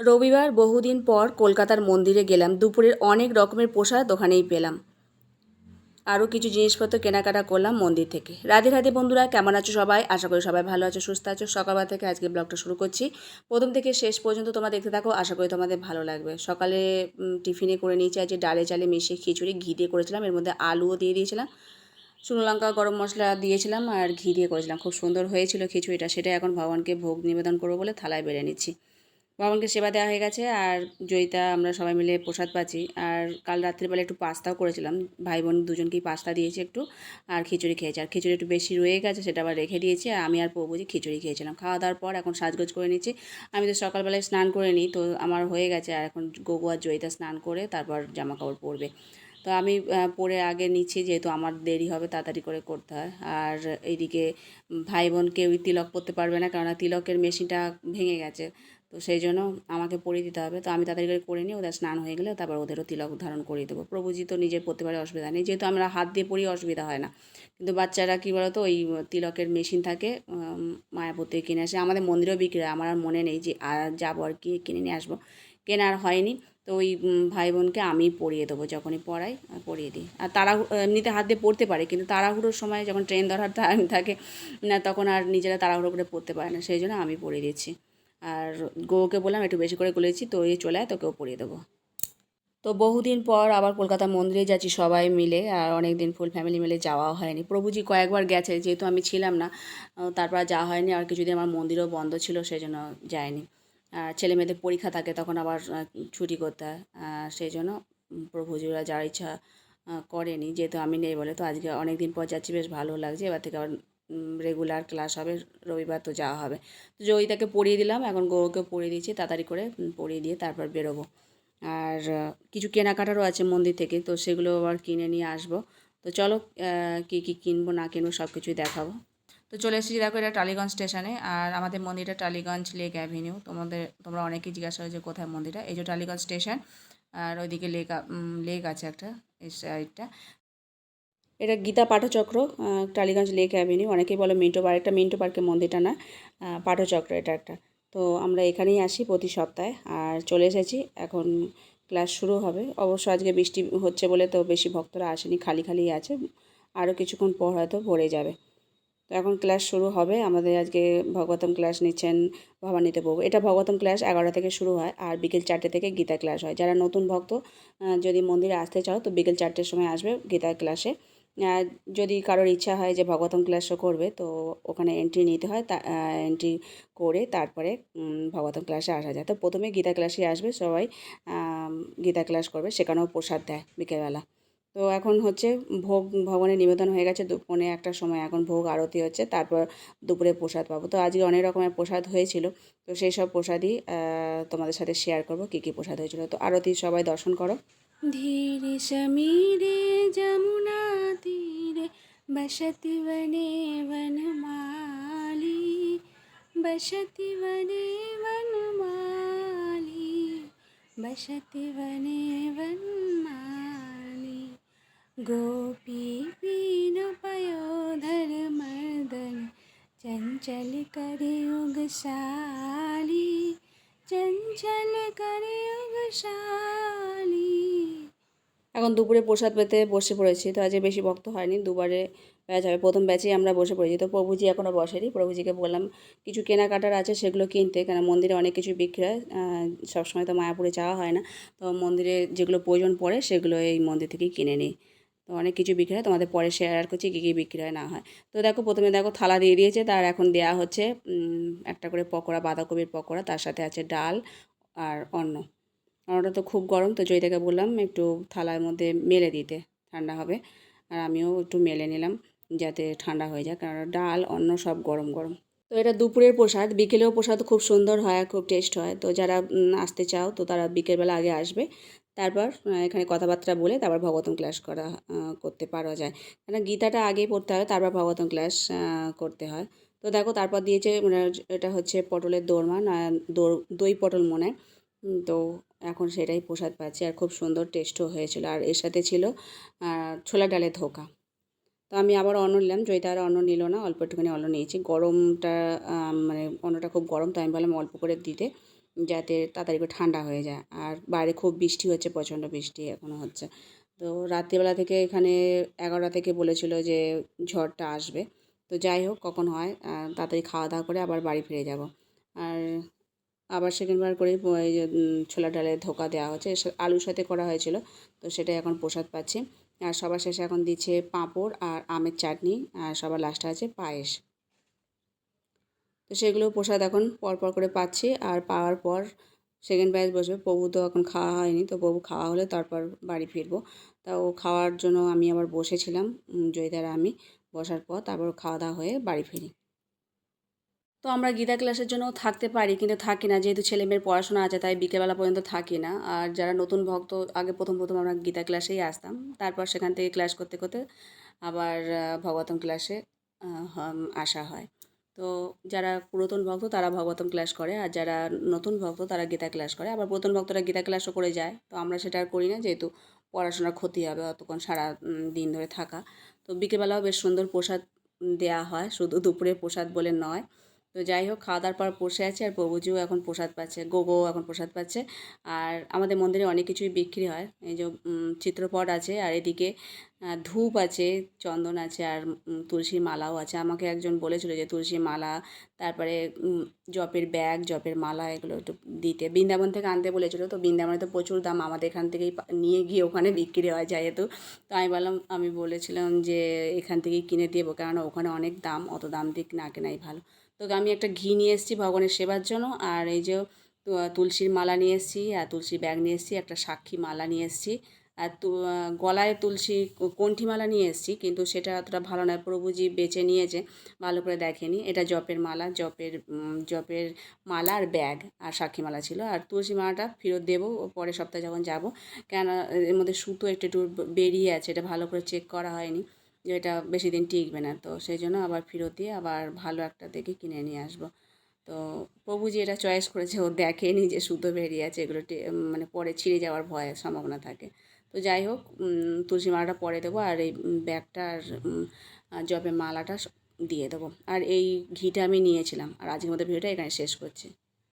রবিবার বহুদিন পর কলকাতার মন্দিরে গেলাম। দুপুরের অনেক রকমের পোশাক দোকানেই পেলাম। আরও কিছু জিনিসপত্র কেনাকাটা করলাম মন্দির থেকে। রাধে রাধে বন্ধুরা, কেমন আছো সবাই? আশা করি সবাই ভালো আছো, সুস্থ আছো। সকালবেলা থেকে আজকে ব্লগটা শুরু করছি। প্রথম থেকে শেষ পর্যন্ত তোমরা দেখতে থাকো। আশা করি তোমাদের ভালো লাগবে। সকালে টিফিনে করে নিয়েছি আজকে ডালে চালে মিশিয়ে খিচুড়ি, ঘি দিয়ে করেছিলাম। এর মধ্যে আলুও দিয়ে দিয়েছিলাম। শুকনো লঙ্কা, গরম মশলা দিয়েছিলাম আর ঘি দিয়ে করেছিলাম। খুব সুন্দর হয়েছিল খিচুড়িটা। সেটা এখন ভগবানকে ভোগ নিবেদন করব বলে থালায় বেড়ে নিচ্ছি। ভগবানকে সেবা দেওয়া হয়ে গেছে আর জয়িতা, আমরা সবাই মিলে প্রসাদ পাচ্ছি। আর কাল রাত্রিবেলা একটু পাস্তাও করেছিলাম। ভাই বোন দুজনকেই পাস্তা দিয়েছি একটু আর খিচুড়ি খেয়েছি। আর খিচুড়ি একটু বেশি রয়ে গেছে সেটা আবার রেখে দিয়েছি। আমি আর প্রভুজি খিচুড়ি খেয়েছিলাম। খাওয়া দাওয়ার পর এখন সাজগোজ করে নিচ্ছি। আমি তো সকালবেলায় স্নান করে নিই, তো আমার হয়ে গেছে। আর এখন গগু আর জয়িতা স্নান করে তারপর জামা কাপড় পরবে। তো আমি পরে আগে নিচ্ছি যেহেতু আমার দেরি হবে তাড়াতাড়ি করে করতে হয়। আর এইদিকে ভাই বোন কেউই তিলক পরতে পারবে না, কেননা তিলকের মেশিনটা ভেঙে গেছে। তো সেই জন্য আমাকে পরিয়ে দিতে হবে। তো আমি তাড়াতাড়ি করে নিই ওদের স্নান হয়ে গেলে তারপর ওদেরও তিলক ধারণ করিয়ে দেবো। প্রভুজি তো নিজের পড়তে পারে অসুবিধা নেই। যেহেতু আমরা হাত দিয়ে পরিয়ে অসুবিধা হয় না। কিন্তু বাচ্চারা কী বলতো, ওই তিলকের মেশিন থাকে মায়াপুর থেকে কিনে আসে। আমাদের মন্দিরেও বিক্রি হয়। আমার আর মনে নেই যে আর যাব আর কি কিনে নিয়ে আসব। কেনার হয়নি। তো ওই ভাই বোনকে আমি পরিয়ে দেবো যখনই পড়াই পরিয়ে দিই। আর তারা এমনিতে হাত দিয়ে পড়তে পারে, কিন্তু তাড়াহুড়োর সময় যখন ট্রেন ধরার টাইম থাকে, না, তখন আর নিজেরা তাড়াহুড়ো করে পড়তে পারে না। সেই জন্য আমি পরিয়ে দিচ্ছি। আর গোকে বললাম, একটু বেশি করে গুলেছি তো এই চলে তোকেও পরিয়ে দেবো। তো বহুদিন পর আবার কলকাতা মন্দিরে যাচ্ছি সবাই মিলে, আর অনেক দিন ফুল ফ্যামিলি মিলে যাওয়া হয়নি। প্রভুজি কয়েকবার গেছে, যেহেতু আমি ছিলাম না তারপর যাওয়া হয়নি, আর কিছুদিন আমার মন্দিরও বন্ধ ছিল সেই জন্য যায়নি। আর ছেলে মেয়েদের পরীক্ষা থাকে, তখন আবার ছুটি করতে হয় সেই জন্য প্রভুজিরা যার ইচ্ছা করেনি, যেহেতু আমি নেই বলে। তো আজকে অনেক দিন পর যাচ্ছি, বেশ ভালো লাগছে। এবার থেকে আবার রেগুলার ক্লাস হবে, রবিবার তো যাওয়া হবে। তো জয়িতাকে পড়িয়ে দিলাম, এখন গৌরকে পড়িয়ে দিয়েছি তাড়াতাড়ি করে পড়িয়ে দিয়ে তারপর বেরোবো। আর কিছু কেনাকাটারও আছে মন্দির থেকে, তো সেগুলো আবার কিনে নিয়ে আসব। তো চলো কী কী কিনবো, না কিনবো সব কিছুই দেখাবো। তো চলে এসেছি দেখো এটা টালিগঞ্জ স্টেশনে, আর আমাদের মন্দিরটা টালিগঞ্জ লেক অ্যাভিনিউ তোমাদের, তোমরা অনেকেই জিজ্ঞাসা হয় যে কোথায় মন্দিরটা? এই যে টালিগঞ্জ স্টেশন, আর ওইদিকে লেক লেক আছে একটা, এই সাইডটা এটা গীতা পাঠচক্র টালিগঞ্জ লেক অ্যাভিনিউ। অনেকেই বলে মিন্টো পার্ক একটা মিন্টো পার্কের মন্দিরটা না পাঠচক্র এটা একটা। তো আমরা এখানেই আসি প্রতি সপ্তাহে আর চলে এসেছি। এখন ক্লাস শুরু হবে। অবশ্য আজকে বৃষ্টি হচ্ছে বলে তো বেশি ভক্তরা আসেনি, খালি খালি আছে। আরও কিছুক্ষণ পর হয়তো ভরে যাবে। তো এখন ক্লাস শুরু হবে। আমাদের আজকে ভগবতম ক্লাস নিচ্ছেন ভবানীতে বাবু এটা ভগবতম ক্লাস এগারোটা থেকে শুরু হয় আর বিকেল চারটে থেকে গীতা ক্লাস হয়। যারা নতুন ভক্ত যদি মন্দিরে আসতে চাও তো বিকেল চারটের সময় আসবে গীতা ক্লাসে। যদি কারোর ইচ্ছা হয় যে ভগবতম ক্লাসও করবে, তো ওখানে এন্ট্রি নিতে হয়, তা এন্ট্রি করে তারপরে ভগবতম ক্লাসে আসা যায়। তো প্রথমে গীতা ক্লাসে আসবে, সবাই গীতা ক্লাস করবে, সেখানেও প্রসাদ দেয় বিকেলবেলা। তো এখন হচ্ছে ভোগ, ভগবানের নিবেদন হয়ে গেছে দুপুরে একটা সময়। এখন ভোগ, আরতি হচ্ছে, তারপর দুপুরে প্রসাদ পাবো। তো আজকে অনেক রকমের প্রসাদ হয়েছিল। তো সেই সব প্রসাদই তোমাদের সাথে শেয়ার করব, কী কী প্রসাদ হয়েছিল। তো আরতি সবাই দর্শন করো। ধীরে সমীরে যমুনা তীরে বসতি বনে বনমালী বসতি বনে বনমালী বসতি বনে বনমালী। गोपी पीन पयोधर मर्दन चंचल करे उगशाली चंचल करे उगशाली এখন দুপুরে প্রসাদ পেতে বসে পড়েছি তো আজকে বেশি ভক্ত হয়নি দুবারে ব্যাচ হবে প্রথম ব্যাচেই আমরা বসে পড়েছি তো প্রভুজি এখনও বসেনি প্রভুজিকে বললাম কিছু কেনাকাটার আছে সেগুলো কিনতে কেন মন্দিরে অনেক কিছু বিক্রি হয় আহ, সবসময় তো মায়াপুরে যাওয়া হয় না তো মন্দিরে যেগুলো প্রয়োজন পড়ে সেগুলো এই মন্দির থেকেই কিনে নিই তো অনেক কিছু বিক্রি হয়। তোমাদের পরে শেয়ার করছি কী কী বিক্রি হয়, না হয়। তো দেখো, প্রথমে দেখো, থালা দিয়ে দিয়েছে। তার এখন দেয়া হচ্ছে একটা করে পকোড়া, বাঁধাকপির পকোড়া। তার সাথে আছে ডাল আর অন্ন। অন্নটা তো খুব গরম, তো জয়িতাকে বললাম একটু থালার মধ্যে মেলে দিতে, ঠান্ডা হবে। আর আমিও একটু মেলে নিলাম, যাতে ঠান্ডা হয়ে যায়। কারণ ডাল, অন্ন সব গরম গরম। তো এটা দুপুরের প্রসাদ। বিকেলেও প্রসাদ খুব সুন্দর হয়, খুব টেস্ট হয়। তো যারা আসতে চাও, তো তারা বিকেলবেলা আগে আসবে। তারপর এখানে কথাবার্তা বলে তারপর ভগবতম ক্লাস করা করতে পারা যায়। কেন গীতাটা আগেই পড়তে হয়, তারপর ভগবতম ক্লাস করতে হয়। তো দেখো, তারপর দিয়েছে মানে এটা হচ্ছে পটলের দোরমা, না দই পটল মনে। তো এখন সেটাই প্রসাদ পাচ্ছি আর খুব সুন্দর টেস্টও হয়েছিল। আর এর সাথে ছিল ছোলা ডালের ধোকা। তো আমি আবার অন্ন নিলাম, জয়িতা আর অন্ন নিল না, অল্প একটুখানি অন্ন নিয়েছি। গরমটা মানে অন্নটা খুব গরম তো আমি বললাম অল্প করে দিতে। যাতে তাড়াতাড়ি করে ঠান্ডা হয়ে যায়। আর বাইরে খুব বৃষ্টি হচ্ছে, প্রচণ্ড বৃষ্টি এখনও হচ্ছে। তো রাত্রিবেলা থেকে এখানে এগারোটা থেকে বলেছিল যে ঝড়টা আসবে। তো যাই হোক, কখন হয় তাড়াতাড়ি খাওয়া দাওয়া করে আবার বাড়ি ফিরে যাব। আর আবার সেকেন্ডবার করে ছোলা ডালে ধোকা দেওয়া হচ্ছে। আলুর সাথে করা হয়েছিল। তো সেটাই এখন প্রসাদ পাচ্ছি। আর সবার শেষে এখন দিচ্ছে পাঁপড় আর আমের চাটনি। আর সবার লাস্টে আছে পায়েস। তো সেগুলো প্রসাদ এখন পর পর করে পাচ্ছি আর পাওয়ার পর সেকেন্ড ব্যাচ বসবে। প্রভু তো এখন খাওয়া হয়নি তো প্রভু খাওয়া হলে তারপর বাড়ি ফিরবো। তা ও খাওয়ার জন্য আমি আবার বসেছিলাম উম, জয়িতার আমি বসার পর তারপর খাওয়া দাওয়া হয়ে বাড়ি ফিরি। তো আমরা গীতা ক্লাসের জন্য থাকতে পারি কিন্তু থাকি না। যেহেতু ছেলে মেয়ের পড়াশোনা আছে তাই বিকেলবেলা পর্যন্ত থাকি না। আর যারা নতুন ভক্ত আগে প্রথম প্রথম আমরা গীতা ক্লাসেই আসতাম। তারপর সেখান থেকে ক্লাস করতে করতে আবার ভগবতম ক্লাসে আসা হয়। তো যারা পুরাতন ভক্ত তারা ভগবতম ক্লাস করে, আর যারা নতুন ভক্ত তারা গীতা ক্লাস করে। আবার পুরাতন ভক্তরা গীতা ক্লাসও করে যায়, তো আমরা সেটা আর করি না, যেহেতু পড়াশোনার ক্ষতি হবে অতক্ষণ সারা দিন ধরে থাকা। তো বিকেলবেলাও বেশ সুন্দর প্রসাদ দেয়া হয়, শুধু দুপুরে প্রসাদ বলে নয়। তো যাই হোক খাওয়া দাওয়ার পর বসে আছে আর প্রভুজিও এখন প্রসাদ পাচ্ছে গোগো এখন প্রসাদ পাচ্ছে। আর আমাদের মন্দিরে অনেক কিছুই বিক্রি হয়। এই যে চিত্রপট আছে আর এদিকে ধূপ আছে, চন্দন আছে আর তুলসীর মালাও আছে। আমাকে একজন বলেছিল যে তুলসীর মালা, তারপরে জপের ব্যাগ, জপের মালা এগুলো একটু দিতে। বৃন্দাবন থেকে আনতে বলেছিল, তো বৃন্দাবনে তো প্রচুর দাম, আমাদের এখান থেকেই নিয়ে গিয়ে ওখানে বিক্রি হয় যেহেতু। তো আমি বললাম, আমি বলেছিলাম যে এখান থেকেই কিনে দেবো, কেননা ওখানে অনেক দাম, অত দাম দিয়ে না কেনাই ভালো। তো আমি একটা ঘি নিয়ে এসেছি ভগবানের সেবার জন্য, আর এই যে তুলসীর মালা নিয়ে এসেছি, আর তুলসীর ব্যাগ নিয়ে এসেছি, একটা সাক্ষী মালা নিয়ে এসেছি, আর গলায় তুলসী কণ্ঠি মালা নিয়ে এসেছি, কিন্তু সেটা অতটা ভালো নয় প্রভুজি বেছে নিয়েছে, ভালো করে দেখেনি। এটা জপের মালা, জপের জপের মালা আর ব্যাগ আর সাক্ষী মালা ছিল, আর তুলসী মালাটা ফেরত দেবো পরের সপ্তাহে যখন যাব, কেন, এর মধ্যে সুতো একটু একটু বেরিয়ে আছে, এটা ভালো করে চেক করা হয়নি। যে এটা বেশি দিন টিকবে না। তো সেই জন্য আবার ফেরত দিয়ে আবার ভালো একটা দেখে কিনে নিয়ে আসব। তো প্রভু যে এটা চয়েস করেছে, ও দেখেনি যে সুতো বেরিয়ে আছে, এগুলো মানে পরে ছিঁড়ে যাওয়ার ভয়ের সম্ভাবনা থাকে। তো যাই হোক তুলসী মালাটা পরে দেবো আর এই ব্যাগটা আর জপের মালাটা দিয়ে দেবো। আর এই ঘিটা আমি নিয়েছিলাম, আর আজকের মধ্যে ভিডিওটা এখানে শেষ করছি।